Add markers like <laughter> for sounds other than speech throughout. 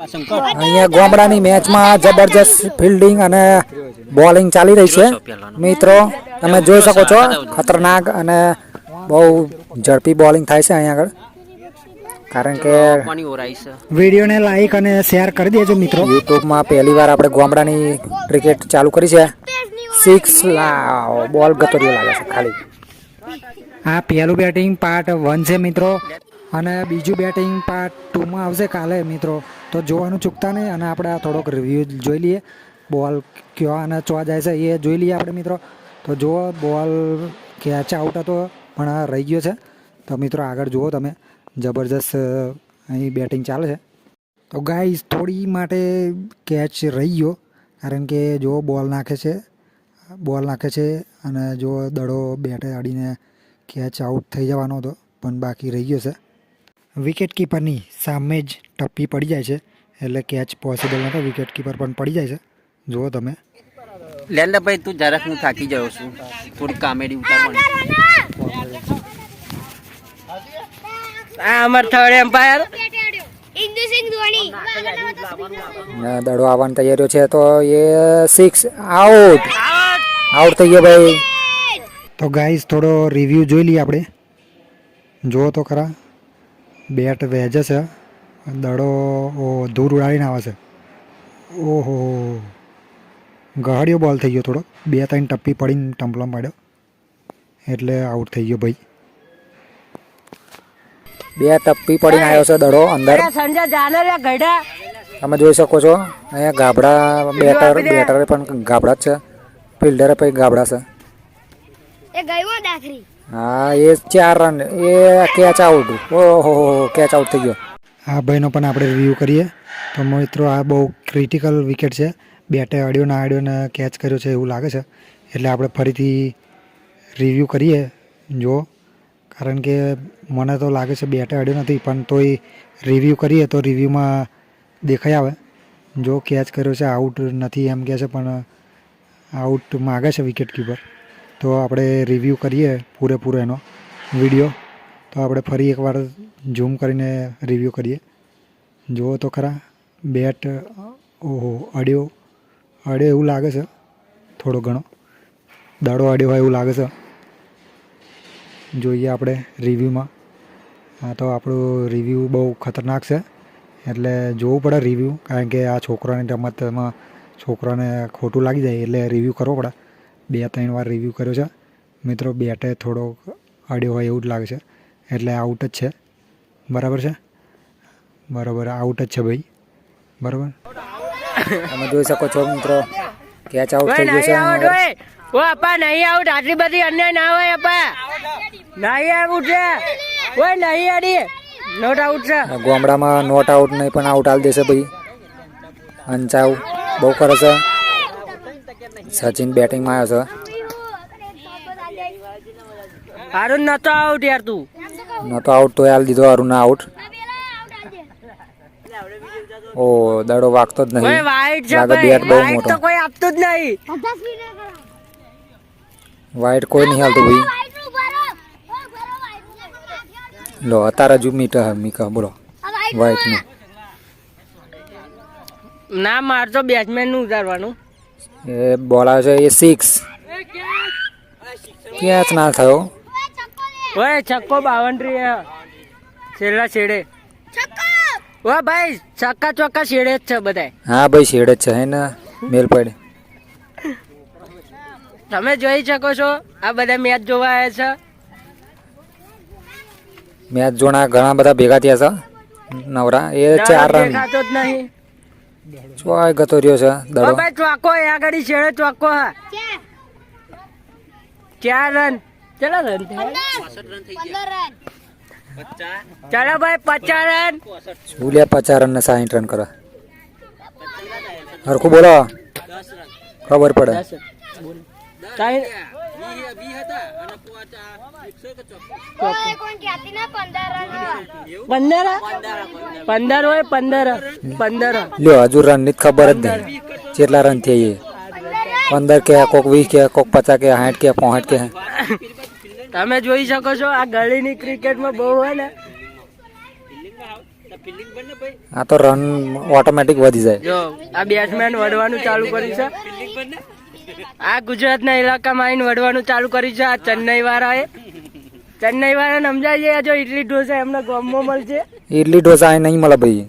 અહીંયા ગોમડાની મેચમાં જબરજસ્ત ફિલ્ડિંગ અને બોલિંગ ચાલી રહી છે. મિત્રો તમે જોઈ શકો છો ખતરનાક અને બહુ ઝડપી બોલિંગ થાય છે અહીંયા આગળ. કારણ કે પાણી ઓરાઈ છે વિડીયોને લાઈક અને શેર કરી દેજો મિત્રો. યુટ્યુબમાં પહેલી વાર આપણે ગોમડાની ક્રિકેટ ચાલુ કરી છે. સિક્સ બોલ ગતોરીઓ લાગે છે ખાલી. આ પહેલું બેટિંગ પાર્ટ વન છે મિત્રો. અને બીજું બેટિંગ પાર્ટ ટુમાં આવશે કાલે, મિત્રો. તો જોવાનું ચૂકતા નહીં અને આપણે આ થોડોક રિવ્યૂ જોઈ લઈએ. બોલ કયો અને ચોવા જાય છે એ જોઈ લઈએ આપણે, મિત્રો. તો જુઓ બોલ કેચ આઉટ હતો, પણ રહી ગયો છે. તો મિત્રો, આગળ જુઓ તમે. જબરજસ્ત અહીં બેટિંગ ચાલે છે. તો ગાઈસ થોડી માટે કેચ રહી ગયો. કારણ કે જો બોલ નાખે છે બોલ નાખે છે અને જો દડો બેટે અડીને કેચ આઉટ થઈ જવાનો હતો, પણ બાકી રહી ગયો છે. વિકેટ કીપરની સામે જ ટપ્પી પડી જાય છે. એટલે કેચ પોસિબલ નથી વિકેટ કીપર પણ પડી જાય છે. જુઓ તમે. લેલે ભાઈ તું જરાક હું થાકી ગયો છું. થોડી કામેડી ઉતારવાની આ અમાર થર્ડ એમ્પાયર ને દડો આવવાની તૈયારીઓ છે તો એ સિક્સ આઉટ આઉટ થઈ ગયો ભાઈ. તો ગાઈઝ થોડો રિવ્યૂ જોઈ લઈએ આપણે. જુઓ તો ખરા. બેટ વહેજે છે. દડો ધૂર દૂર ઉડાડીને આવે છે. ઓહો. ગહાડિયો બોલ થઈ ગયો થોડો. બે ત્રણ ટપ્પી પડીને ટમ્પલો પાડ્યો એટલે આઉટ થઈ ગયો ભાઈ. બે ટપ્પી પડીને આવ્યો છે દડો અંદર. સંજય જાને રે ગઢા. તમે જોઈ શકો છો અહીંયા ગાબડા બેટર બેટર પણ ગાબડા જ છે. ફિલ્ડરે પણ ગાબડા છે. એ ગયો દાખરી. હા, એ ચાર રન એ કેચ આઉટ ઓહો કેચ આઉટ થઈ ગયો. આ ભાઈનો પણ આપણે રિવ્યૂ કરીએ. તો મિત્રો, આ બહુ ક્રિટિકલ વિકેટ છે. બેટે અડ્યો ના અડ્યો ને કેચ કર્યો છે એવું લાગે છે. એટલે આપણે ફરીથી રિવ્યૂ કરીએ. જો, કારણ કે મને તો લાગે છે બેટે અડ્યો નથી, પણ તોય રિવ્યૂ કરીએ તો રિવ્યૂમાં દેખાઈ આવે. જો કેચ કર્યો છે આઉટ નથી એમ કહે છે, પણ આઉટ માગે છે વિકેટ કીપર તો આપણે રિવ્યૂ કરીએ પૂરેપૂરો એનો વીડિયો તો આપણે ફરી એકવાર ઝૂમ કરીને રિવ્યૂ કરીએ. જુઓ તો ખરા બેટ ઓહો અડ્યો અડ્યો એવું લાગે છે, થોડો ઘણો. દાડો અડ્યો હોય એવું લાગે છે. જોઈએ આપણે રિવ્યૂમાં હા તો આપણું રિવ્યૂ બહુ ખતરનાક છે. એટલે જોવું પડે રિવ્યૂ કારણ કે આ છોકરાની રમતમાં છોકરાને ખોટું લાગી જાય એટલે રિવ્યૂ કરવો પડે. બે ત્રણ વાર રિવ્યૂ કર્યો છે. મિત્રો બેટે થોડો અડ્યો હોય એવું જ લાગે છે. એટલે આઉટ જ છે. બરાબર છે? બરાબર આઉટ જ છે ભાઈ. બરાબર? તમે જોઈ શકો છો મિત્રો. કેચ આઉટ થઈ ગયો છે ઓ અપા નહીં આઉટ આટલી બધી અન્યાય ના હોય અપા નહીં આઉટ છે. ઓય નહીં આડી. નોટ આઉટ છે. ગોમડામાં ગામડામાં નોટ આઉટ નહીં પણ આઉટ આલ દેશે ભાઈ. અંચાવ બહુ કરે છે. સચિન બેટિંગમાં આવ્યો હારું નતો આઉટ યાર તું. નતો આઉટ તો યાર દીધો અરુણ આઉટ ઓ દડો વાગતો જ નહીં. છે લાગે બેટ બહુ મોટો. કોઈ આપતો જ નહીં. વાઈટ કોઈ નહીં હાલતું ભાઈ. નું લો અત્યારે હજુ મીટર મીકા બોલો. વાઈટ વાઇટનું ના મારજો બેટ્સમેનનું ઉતારવાનું. એ બોલ આવે છે એ સિક્સ કેચ ના થયો? ઓય છક્કો બાવન્ટ્રી હે છેલ્લા છેડે. ઓ ભાઈ છક્કા ચોક્કા છેડે જ છે બધાય. હા ભાઈ છેડે જ છે હે ને? મેલ પડે. તમે જોઈ શકો છો આ બધા મેચ જોવા આવ્યા છે. મેચ જોણા ઘણા બધા ભેગા થયા છે નવરા. એ ચાર રન. દેખાતો જ નહીં. ચોય ગતો રહ્યો છે દડો? ભાઈ ચોકો એ આગળ છેડે ચોકો હા. ક્યાં? ચાર રન. કેટલા રન થયા? પંદર. રન ચાલો ભાઈ પચાસ રન. ભૂલ્યા પચાસ રન ને સાહીઠ રન કરો. હરખું બોલો. ખબર પડે. પંદર પંદર? હોય પંદર. પંદર. લ્યો હજુ રનની જ ખબર જ નહીં. કેટલા રન થયા પંદર કે કોક વીસ કે કોક પચાસ કે સાઠ કે પોસઠ કે. તમે જોઈ શકો છો આ ગળીની ક્રિકેટમાં બહુ હોય ને. આ તો રન ઓટોમેટિક વધી જાય. જો આ બેટ્સમેન વડવાનું ચાલુ કર્યું છે. આ ગુજરાતના ઇલાકામાં આવીને વડવાનું ચાલુ કર્યું છે આ ચેન્નઈ વાળાએ ચેન્નઈ વાળાને સમજાય છે જો ઇડલી ઢોસા એમના ગામમાં મળશે. ઇડલી ઢોસા અહીં નહીં મળે ભાઈ.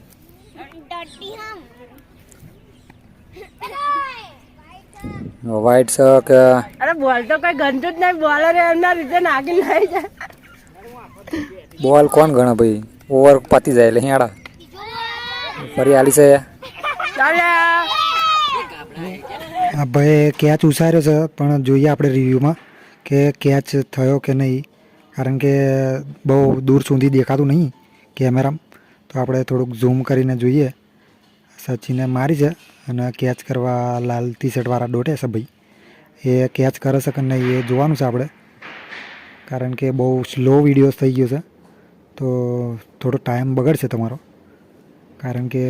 વ્હાઈટ છે કે અરે બોલ તો કઈ ગમતું જ નહીં બોલર એમના રીતે નાગી નાખી જાય બોલ કોણ ગણે ભાઈ? ઓવર પતી જાય એટલે હેડા. ફરી આલી છે. ચાલે આ ભાઈ કેચ ઉછાર્યો છે, પણ જોઈએ આપણે રિવ્યૂમાં કે કેચ થયો કે નહીં. કારણ કે બહુ દૂર સુધી દેખાતું નહીં કેમેરામાં. તો આપણે થોડુંક ઝૂમ કરીને જોઈએ. સચિને મારી છે અને કેચ કરવા લાલ ટી શર્ટવાળા દોટે છે ભાઈ. એ કેચ કરે છે કે નહીં એ જોવાનું છે આપણે. કારણ કે બહુ સ્લો વિડીયોઝ થઈ ગયો છે. તો થોડો ટાઈમ બગડશે તમારો. કારણ કે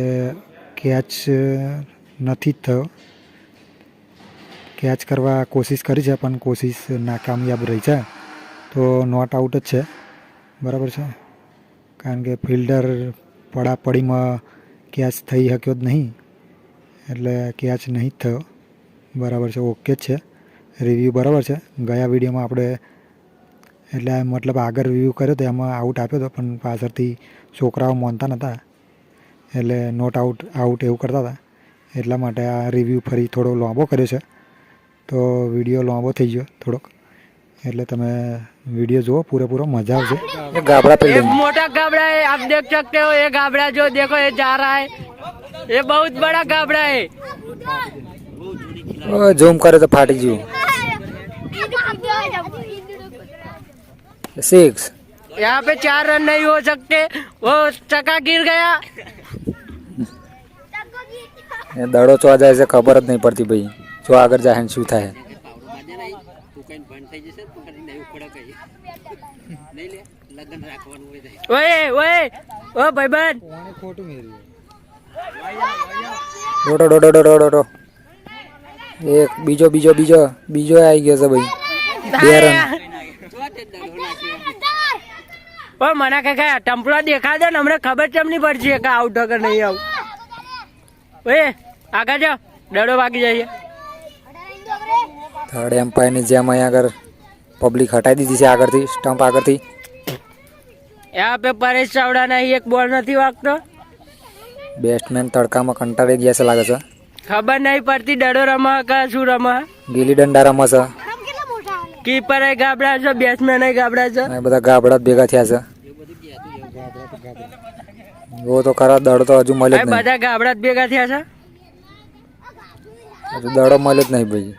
કેચ નથી જ થયો. કેચ કરવા કોશિશ કરી છે, પણ કોશિશ નાકામયાબ રહી છે તો નોટ આઉટ જ છે. બરાબર છે? કારણ કે ફિલ્ડર પડાપડીમાં કેચ થઈ શક્યો જ નહીં, એટલે કેચ નહીં જ થયો. બરાબર છે, ઓકે જ છે. રિવ્યૂ બરાબર છે. ગયા વિડીયોમાં આપણે એટલે મતલબ આગળ રિવ્યૂ કર્યો તો એમાં આઉટ આપ્યો હતો પણ પાછળથી છોકરાઓ માનતા નહોતા એટલે નોટ આઉટ આઉટ એવું કરતા હતા. એટલા માટે આ રિવ્યૂ ફરી થોડો લાંબો કર્યો છે. તો વિડીયો લાંબો થઈ ગયો થોડોક એટલે તમે વિડીયો જુઓ પૂરેપૂરો મજા આવશે ગાબડા ये मोटा गाबड़ा है आप देख सकते हो ये गाबड़ा जो देखो ये जा रहा है ये बहुत बड़ा गाबड़ा है ઝૂમ કરે તો ફાટી ગયું સિક્સ यहाँ पे चार रन नहीं हो सकते वो चक्का गिर गया એ દડો ચો જાય છે ખબર જ નહીં પડતી ભાઈ જો આગળ જાય શું થાય. એક બીજો બીજો બીજો બીજો આવી ગયો છે ભાઈ. બે રન પણ મને કાકા ટંપલો ને હમણાં ખબર કેમ નહીં પડશે કે આઉટ કે નહીં આવું. ઓએ આગળ જાઓ. ડડો વાગી જઈએ થર્ડ એમ્પાયરની જેમ અહીંયા આગળ પબ્લિક હટાવી દીધી છે આગળથી સ્ટમ્પ આગળથી. યા પે પરેશ ચાવડાને એક બોલ નથી વાગતો? બેટ્સમેન તડકામાં કંટાળી ગયા છે લાગે છે. ખબર નહીં પડતી ડડો રમા કા શું રમા? ગીલી દંડા રમા છે. કીપર એ ગાબડા છે બેટ્સમેન એ ગાબડા છે. એ બધા ગાબડા ભેગા થયા છે. વો તો ખરા દડો તો હજુ મળ્યો જ નહીં. બધા ગાબડા ભેગા થયા છે? હજુ દડો મળ્યો જ નહીં ભાઈ.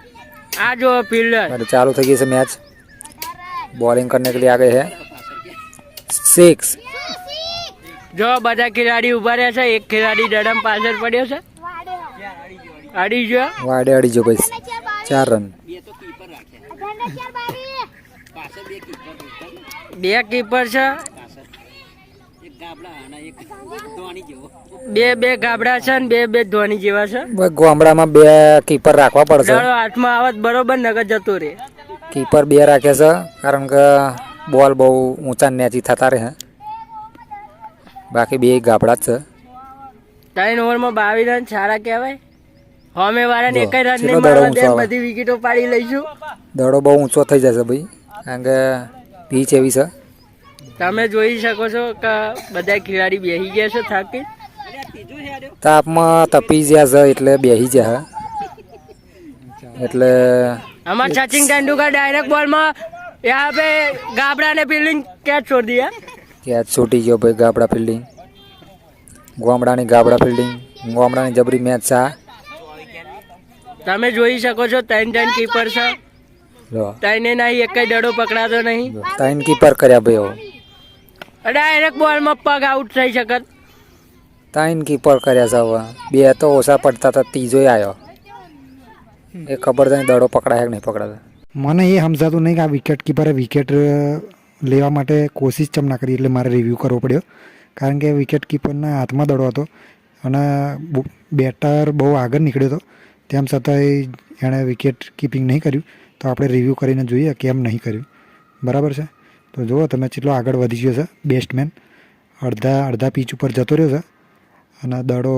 આ જો ફિલ્ડર अरे चालू થઈ ગઈ છે મેચ बॉलिंग करने के लिए आ गए हैं सिक्स જો બધા ખેલાડી ઉભા રહ્યા છે એક ખેલાડી ડડમ પાછળ પડ્યો છે વાડે અડી ગયો વાડે અડી જો ભાઈ ચાર રન અખંડ ચાર બાવી બે કીપર છે બે બે ગાબડા છે ને બે બે ધોની જેવા છે. ગામડામાં બે કીપર રાખવા પડશે. હાથમાં આવત બરોબર નગર જતો રે કીપર બે રાખે છે કારણ કે બોલ બહુ ઊંચા નેચી થતા રહે. બાકી બે ગાબડા જ છે. ત્રણ ઓવરમાં બાવીસ રન સારા કહેવાય. હોમે વાળાને એક રન નહીં મારવા. બધી વિકેટો પાડી લઈશું. દડો બહુ ઊંચો થઈ જશે ભાઈ કારણ કે પીચ એવી છે. તમે જોઈ શકો છો કે બધા ખેલાડી બેસી ગયા છે થાકી. તાપમાં તપી જ્યાં છે એટલે બેસી જ્યા એટલે અમાર સચિન તેંડુલકર ડાયરેક્ટ બોલમાં યહાં પે ગાબડા ને ફિલ્ડિંગ કેચ છોડ દિયા કેચ છૂટી ગયો ભાઈ ગાબડા ફિલ્ડિંગ ગોમડાની ગાબડા ફિલ્ડિંગ ગોમડાની જબરી મેચ છે તમે જોઈ શકો છો ત્રણ ત્રણ કીપર છે. ત્રણે નહીં એક ડડો પકડાતો નહીં. ત્રણ કીપર કર્યા ભાઈ ડાયરેક્ટ બોલમાં પગ આઉટ થઈ શકત. ત્રણ કીપર કર્યા છે હવે. બે તો ઓછા પડતા હતા ત્રીજો આવ્યો એ ખબર નહીં દડો પકડાય કે નહીં પકડાતો મને એ સમજાતું નહીં કે આ વિકેટ કીપરે વિકેટ લેવા માટે કોશિશ ચમ ના કરી એટલે મારે રિવ્યૂ કરવો પડ્યો. કારણ કે વિકેટ કીપરના હાથમાં દડો હતો અને બેટર બહુ આગળ નીકળ્યો હતો. તેમ છતાંય એણે વિકેટ કીપિંગ નહીં કર્યું. તો આપણે રિવ્યૂ કરીને જોઈએ કેમ નહીં કર્યું. બરાબર છે? તો જુઓ તમે કેટલો આગળ વધી ગયો છે બેસ્ટમેન અડધા અડધા પીચ ઉપર જતો રહ્યો છે. અને દડો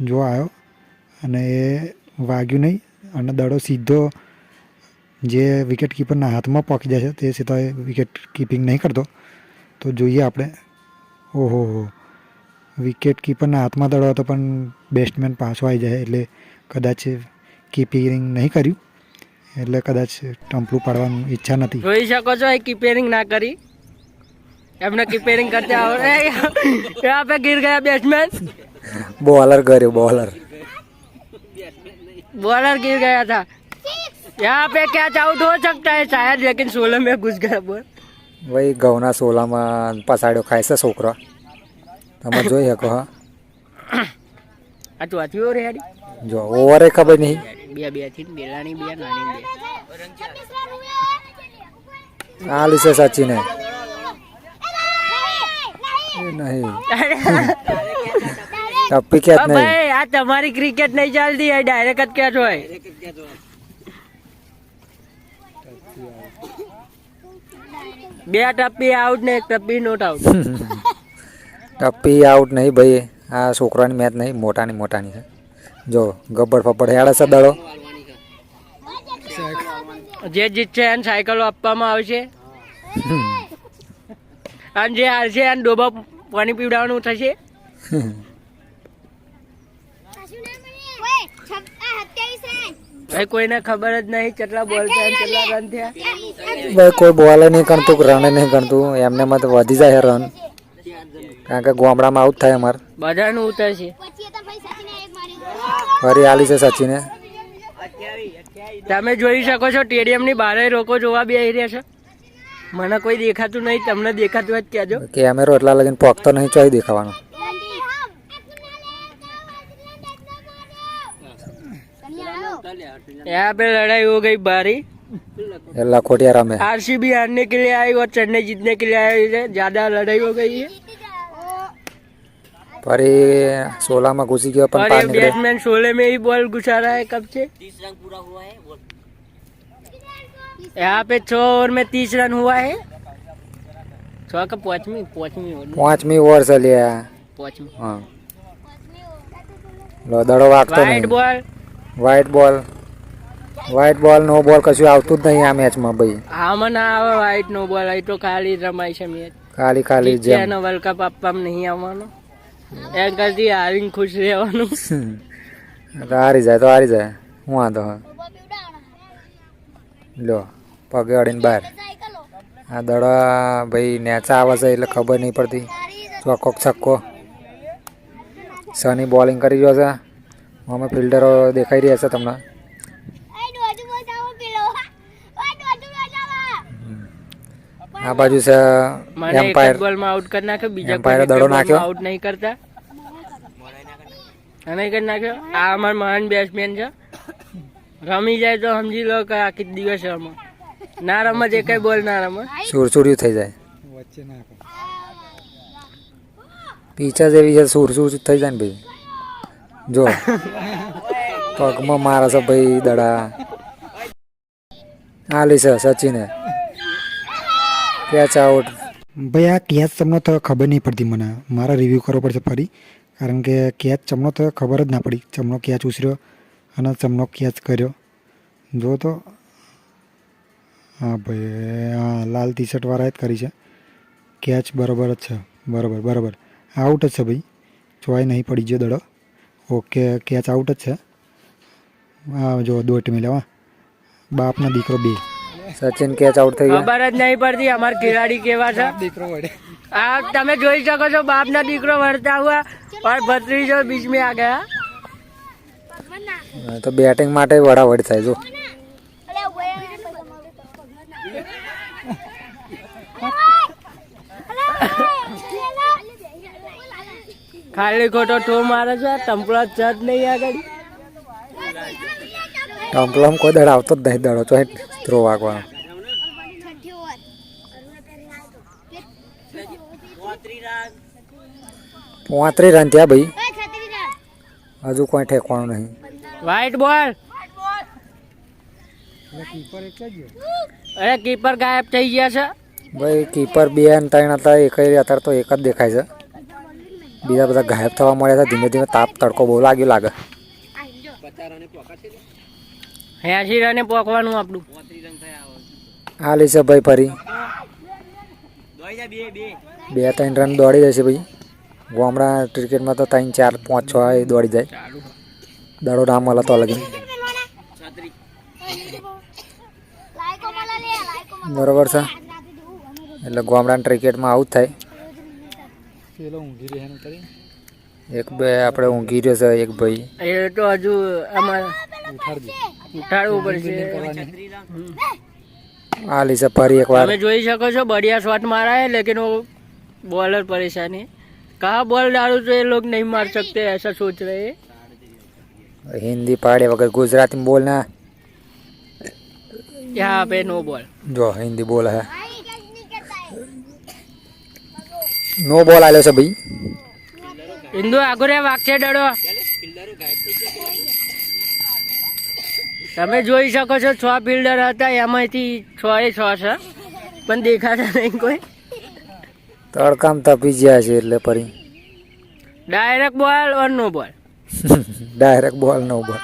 જો આવ્યો અને એ વાગ્યું નહીં અને દડો સીધો જે વિકેટ કીપરના હાથમાં પહોંચી જાય છે તે સિવાય વિકેટ કીપિંગ નહીં કરતો. તો જોઈએ આપણે. ઓહો, હો વિકેટ કીપરના હાથમાં દડો હતો પણ બેટ્સમેન પાછો આવી જાય એટલે કદાચ કીપિંગ નહીં કર્યું. એટલે કદાચ ટમ્પલું પાડવાની ઈચ્છા નથી જોઈ શકો છો, એ કીપેરિંગ ના કરી. એમને કીપેરિંગ કરતા આવડે यहाँ पे गिर गया बैट्समैन બોલર કર્યો બોલર बॉलर गिर गया था यहाँ पे कैच आउट हो सकता है शायद लेकिन सोलह में घुस गया बॉल ભાઈ ઘઉંના સોલામાં પસાડ્યો ખાય છે છોકરો તમે જોઈ શકો હા આ તો હતી ઓર હેડી જો ઓવરે ખબર નહીં બે બે થી બેલાની બે નાની બે આ લીસે સચિને એ નહીં ટપ્પી ઓ નહીં. ભાઈ આ તમારી ક્રિકેટ નહીં ચાલતી આ ડાયરેક્ટ જ કેચ હોય. બે ટપ્પી આઉટ ને એક ટપ્પી નોટ આઉટ <laughs> ટપ્પી આઉટ નહીં ભાઈ. આ છોકરાની મેચ નહીં મોટાની મોટાની છે. જો ગબ્બર ફબ્બર હેડે છે દડો. જે જીતશે એને સાયકલો આપવામાં આવશે. અને જે હારશે એને ડોબા પાણી પીવડાવવાનું થશે. ભાઈ કોઈને ખબર જ નહીં કેટલા બોલ થયા અને કેટલા રન થયા. ભાઈ કોઈ બોલે નહીં કરતું રન નહીં કરતું એમને મત વધી જાય રન. કારણ કે ગામડામાં આઉટ થાય અમારે. બધાનું ઉતરશે. ફરી આલી છે સચિને. તમે જોઈ શકો છો સ્ટેડિયમની બહાર લોકો જોવા બે રહ્યા છે. મને કોઈ દેખાતું નહીં તમને દેખાતું હોય તો કહેજો કેમેરો એટલા લગીને પોકતો નહીં ચોઈ દેખાવાનો यहाँ पे लड़ाई हो गई भारी એ લખોટિયા રમે आरसीबी हारने के लिए आई और चेन्नई जीतने के लिए आई है ज्यादा लड़ाई हो गई है ફરી સોલામાં ઘૂસી ગયો પણ और પાર ये નીકળે बैट्समैन शोले में ही बॉल घुसा रहा है कब से यहाँ पे छह ओवर में तीस रन हुआ है छह का पांचवी पांचवी ओवर में પાંચમી ઓવર છે લ્યા पांचवी હા લો દડો વાગતો वाइट નહીં ball white ball white ball no ball કશું આવતું જ નહીં આ મેચમાં ભાઈ આમાં ના આવે વ્હાઈટ નો બોલ અહીં તો ખાલી રમાય છે મેચ ખાલી ખાલી જેમ એનો વર્લ્ડ કપ આપવામાં નહીં આવવાનો એમ કરતી હારીને ખુશ રહેવાનું તો હારી જાય તો હારી જાય હું વાંધો હા લો પગે અડીને બહાર. આ દડા ભાઈ નેચા આવે છે એટલે ખબર નહીં પડતી. ચોક્કો છક્કો. સની બોલિંગ કરી રહ્યો છે. અમે ફિલ્ડરો દેખાઈ રહ્યા છે તમને. આ બાજુ છે એમ્પાયર બોલમાં આઉટ કરી નાખ્યો બીજા એમ્પાયર દડો નાખ્યો. આઉટ નહીં કરતા. અને કરી નાખ્યો? આ અમાર મહાન બેટ્સમેન છે. રમી જાય તો સમજી લો કે આખી દિવસ રમો. ના રમે જે કઈ બોલ ના રમે. સુરસુર્યું થઈ જાય. પીછા જેવી છે સુરસુર થઈ જાય ને ભાઈ. જો. પગમાં મારે છે ભાઈ દડા. આલી છે સચિને. કેચ આઉટ ભાઈ આ કેચ ચમનો થયો ખબર નહીં પડતી મને. મારે રિવ્યૂ કરવો પડશે ફરી. કારણ કે કેચ ચમનો થયો ખબર જ ના પડી. ચમનો કેચ ઉછર્યો. અને ચમનો કેચ કર્યો. જો તો હા ભાઈ હા લાલ ટી શર્ટવાળા જ કરી છે. કેચ બરાબર જ છે. બરાબર બરાબર. આઉટ જ છે ભાઈ. ચોય નહીં પડી ગયો દડો. ઓકે કેચ આઉટ જ છે. હા જો દોટ હા. બાપનો દીકરો બે. સચિન કેચ આઉટ થઈ ગયો. ખબર જ નહીં પડતી અમાર ખેલાડી કેવા છે. દીકરો વડે આ તમે જોઈ શકો છો બાપના દીકરો વળતા હુઆ. પણ ભત્રીજો बीच में आ गया તો બેટિંગ માટે વડાવડ થાય જો. ખાલી ખોટો ઠો મારે છે ટમ્પલો જ નહીં આગળ. ટંપલામાં કોઈ દડ આવતો જ નહીં દડો તો થ્રો વાગવાનો. પોત્રી રન થયા ભાઈ. હજુ કોઈ ઠેકવાનું નહીં. વ્હાઈટ બોલ અરે કીપર ગાયબ થઈ ગયા છે. ભાઈ કીપર બે અને ત્રણ હતા એક અત્યારે તો એક જ દેખાય છે. બીજા બધા ગાયબ થવા મળ્યા છે ધીમે ધીમે તાપ તડકો બહુ લાગ્યો લાગે. એસી રને પોકવાનું આપણું. હા લે છે ભાઈ ફરી. બે ત્રણ રન દોડી જશે ભાઈ. ગામડા ક્રિકેટમાં તો ત્રણ ચાર પાંચ છ એ દોડી જાય. દાડો ના મળે તો લગી લાયકો मला લે લાયકો मला બરોબર છે એટલે ગામડાના ક્રિકેટમાં આવું જ થાય એક બે આપણે ઊંઘી રહ્યો છે એક ભાઈ એ તો હજુ અમારે ઉઠાડવું પડશે આ લે છે ફરી એક વાર તમે જોઈ શકો છો बढ़िया शॉट मारा है लेकिन वो बॉलर परेशान है कहा बॉल डालू तो ये लोग नहीं मार सकते ऐसा सोच रहे हैं હિન્દી પાડે વગર ગુજરાતીમાં બોલ ના યા નો બોલ. જો હિન્દી બોલ હે. નો બોલ આલ્યો છે ભાઈ. હિન્દુ આગોરે વાગશે ડડો તમે જોઈ શકો છો છ ફિલ્ડર હતા એમાંથી છ એ છ છે. પણ દેખાતા નહીં કોઈ. તડકામ તપી ગયા છે એટલે ફરી. ડાયરેક્ટ બોલ ઓર નો બોલ? <laughs> ડાયરેક્ટ બોલ નો બોલ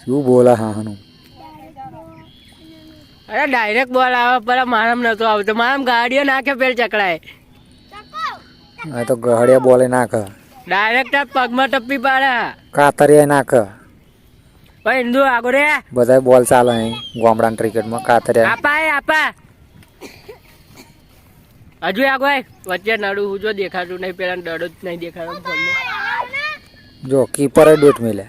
શું બોલા હા હાનું? અરે ડાયરેક્ટ બોલ આવે પેલા મારામ નતો આવતો. મારામ ગાડીઓ નાખે પેલ ચકડાય. આ તો ગહડિયા બોલે નાખ. ડાયરેક્ટ પગમાં ટપ્પી પાડે. કાતરિયા નાખ. ભાઈ હિન્દુ આગો રે. બધા બોલ ચાલે અહીં ગામડાના ક્રિકેટમાં કાતરિયા. આપા એ આપા. હજુ આગો. વચ્ચે નડું હું જો દેખાતું નહીં પેલા ડડો જ નહીં દેખાતો. ફોનમાં જો કીપરે ડોટ મેલે.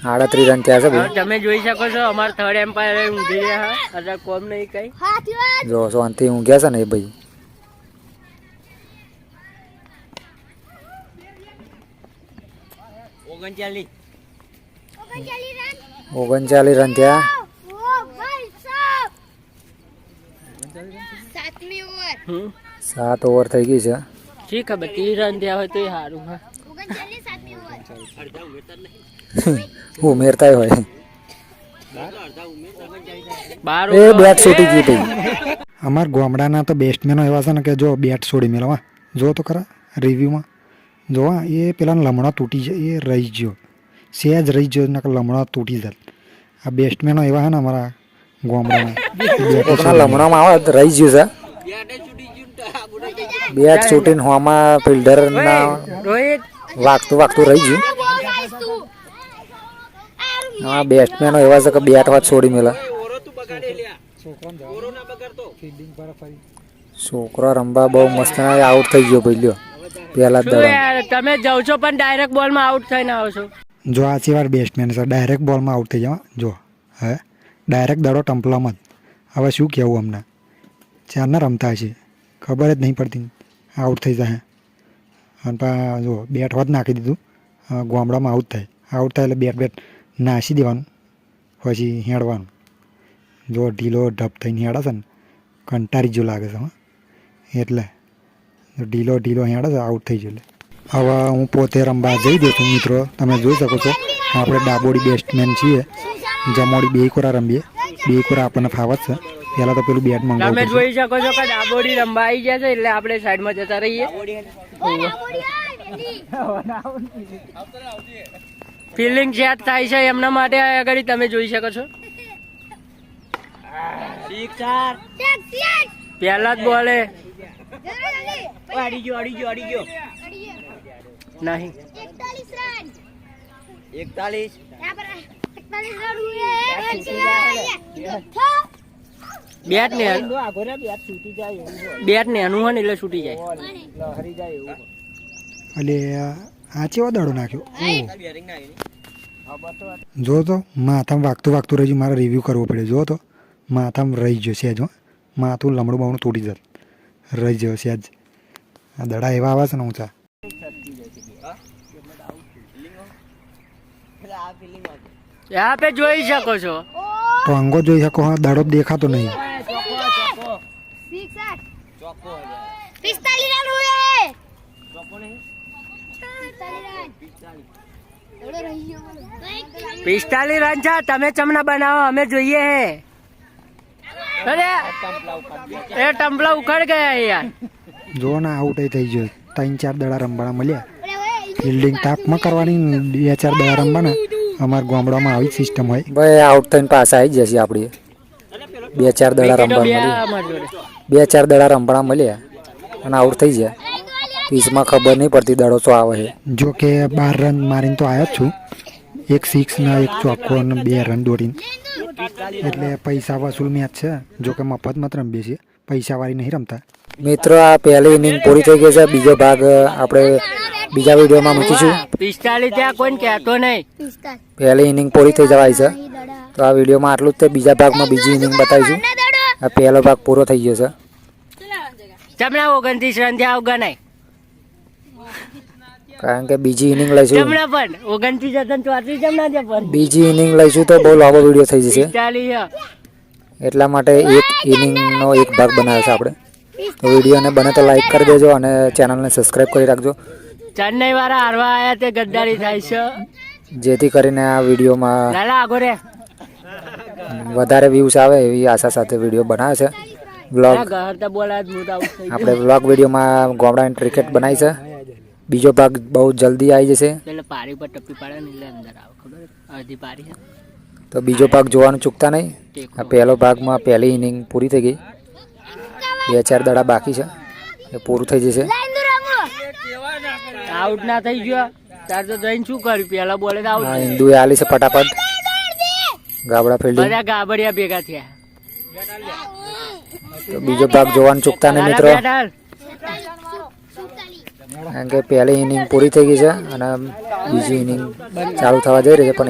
આડત્રીસ રન થયા છે ભાઈ. તમે જોઈ શકો છો અમારા થર્ડ એમ્પાયર ઊંઘી ગયા હા. કોમ નહીં કઈ. જો શાંતિ ઊંઘ્યા છે ને એ ભાઈ. ઓગણચાલીસ. રન થયા. સાત ઓવર થઈ ગઈ છે. શી ખબર. ત્રીસ રન થયા હોય તો એ સારું હા ઉમેરતા હોય. એ બેટ છૂટી ગઈ ભાઈ અમાર ગામડાના તો બેસ્ટમેનો એવા છે ને કે જો બેટ છોડી મેળવા જો તો ખરા રિવ્યુમાં જો એ પેલા લમણો તૂટી જાય એ રહી ગયો. સહેજ રહી ગયો ને લમણો તૂટી જાય. આ બેસ્ટમેનો એવા છે ને અમારા ગામડાના. લમણામાં આવે રહી ગયું છે. બેટ છૂટીને હોમાં ફિલ્ડરના વાગતું વાગતું રહી ગયું. હા બેટ્સમેનો એવા છે કે બેટ વાત છોડી મેલા. છોકરો રમવા બહુ મસ્ત આઉટ થઈ ગયો ભાઈ લ્યો. પહેલા દડા તમે જાવ છો પણ ડાયરેક્ટ બોલમાં આઉટ થઈને આવશો જો આ સિવાર બેસ્ટમેન છે ડાયરેક્ટ બોલમાં આઉટ થઈ જવા જો હે? ડાયરેક્ટ દડો ટમ્પલામાં જ. હવે શું કહેવું અમને? ચારના રમતા હશે. ખબર જ નહીં પડતી. આઉટ થઈ જાય અને પા જો બેટ હોત નાખી દીધું ગામડામાં આઉટ થાય. આઉટ થાય એટલે બેટ બેટ નાસી દેવાનું. પછી હેડવાનું. જો ઢીલો ઢપ થઈને હેડે છે ને કંટારી જો લાગે છે, હા. એટલે ઢીલો ઢીલો હેડે છે આઉટ થઈ ગયો એટલે. હવે હું પોતે રમવા જઈ દઉં છું, મિત્રો. તમે જોઈ શકો છો. આપણે ડાબોડી બેસ્ટમેન છીએ. જમોડી બે કોરા રમીએ. બે કોરા આપણને ફાવત છે. પહેલાં તો પેલું બેટ તમે જોઈ શકો છો કે ડાબોડી રમવા આવી ગયા છે એટલે આપણે સાઈડમાં જતા રહીએ. ફિલ્ડિંગ સેટ થાય છે એમના માટે આગળ તમે જોઈ શકો છો. પહેલા જ બોલે. નહીં. એકતાલીસ. રન એકતાલીસ રન બેટ ને બેટ ને અનુહન એટલે છૂટી જાય. એટલે આ ચેવો દાડો નાખ્યો? જો તો માથામાં વાગતું વાગતું રહી મારે રિવ્યૂ કરવો પડે. જો તો માથામ રહી ગયો સેજ માથું લમડું બાવણું તૂટી જત રહી ગયો સેજ આ દડા એવા આવે છે ને ઊંચા. આપણે જોઈ શકો છો. તો અંગો જોઈ શકો હા દાડો દેખાતો નહીં. પિસ્તાલીસ રન હુએ પિસ્તાલીસ રન છે. તમે ચમના બનાવો અમે જોઈએ હે. એ ટમ્પલા ઉખડ ગયા યાર જો ના આઉટ થઈ ગયો. ત્રણ ચાર દડા રમવાના મળ્યા. ફિલ્ડિંગ તાપમાં કરવાની બે ચાર દડા રમવાના. અમારા ગામડામાં આવી સિસ્ટમ હોય. ભાઈ આઉટ થઈને પાસ આવી જશે આપણી બે ચાર દડા રમવા મળી મળ્યા. બે ચાર દડા રમવા મળ્યા અને આઉટ થઈ જાય પીચમાં ખબર નહીં પડતી દડો તો આવે છે. જો કે બાર રન મારીને તો આવ્યો જ છું. એક સિક્સ ના એક ચોખ્ખો અને બે રન દોડીને. એટલે પૈસા વસૂલ મેચ છે. જો કે મફતમાં મત રમીએ છીએ. પૈસા વાળી નહીં રમતા. મિત્રો આ પહેલી ઇનિંગ પૂરી થઈ ગઈ છે. બીજો ભાગ આપણે બીજા વિડીયોમાં મૂકીશું. પિસ્તાલીસ ત્યાં કોઈ કહેતો નહીં. પહેલી ઇનિંગ પૂરી થઈ જવાય છે. તો આ વિડીયોમાં આટલું જ તે બીજા ભાગમાં બીજી ઇનિંગ બતાવીશું. આ પહેલો ભાગ પૂરો થઈ ગયો છે. ચમના ઓગણત્રીસ રન થયા ગણાય કારણ કે બીજી ઇનિંગ લઈશું. ચમના પણ. ઓગણત્રીસ હતા ચોત્રીસ જમણા છે પણ. બીજી ઇનિંગ લઈશું તો બહુ લાંબો વીડિયો થઈ જશે. એટલા માટે એક ઇનિંગનો એક ભાગ બનાવ્યો છે આપણે. તો વિડીયોને બને તો લાઈક કરી દેજો અને ચેનલને સબસ્ક્રાઈબ કરી રાખજો. ચેન્નઈ વાળા હારવા આવ્યા તે ગદ્દારી થાય છે. જેથી કરીને આ વિડીયોમાં લાલા આગો રે. વધારે વ્યૂઝ આવે એવી આશા સાથે વીડિયો બનાવે છે. બ્લોગ. આપણે બ્લોગ વિડીયોમાં ગોમડાની ક્રિકેટ બનાવી છે. બીજો ભાગ બહુ જલ્દી આવી જશે. તો બીજો ભાગ જોવાનું ચૂકતા નહીં. આ પહેલો ભાગમાં પહેલી ઇનિંગ પૂરી થઈ ગઈ. બે ચાર દડા બાકી છે. એ પૂરું થઈ જશે. આઉટ ના થઈ ગયો. તાર તો જઈને શું કર્યું? પેલા બોલે આઉટ હિન્દુએ આલી છે ફટાફટ. ગાબડા ફિલ્ડિંગ બધા ગાબડિયા ભેગા થયા. તો બીજો ભાગ જોવાનું ચૂકતા નહીં મિત્રો. કારણ કે પહેલી ઇનિંગ પૂરી થઈ ગઈ છે અને બીજી ઇનિંગ ચાલુ થવા જઈ રહી છે પણ